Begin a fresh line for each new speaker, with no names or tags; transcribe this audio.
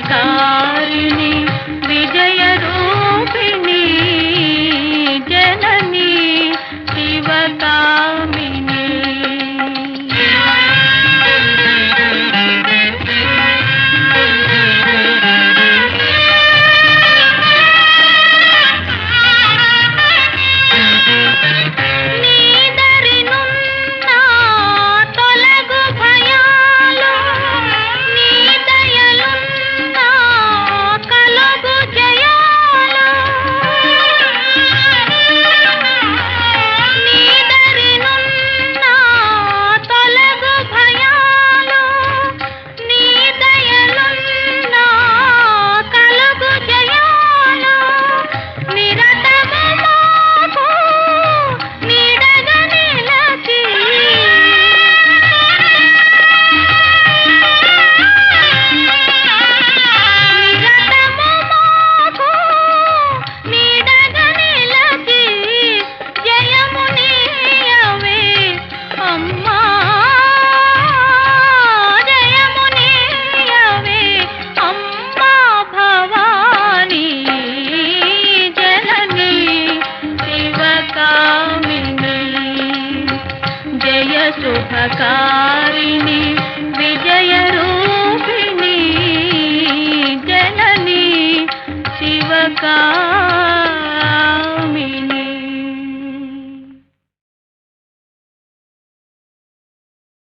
का कारिणी विजयरूपिणी जननी शिवका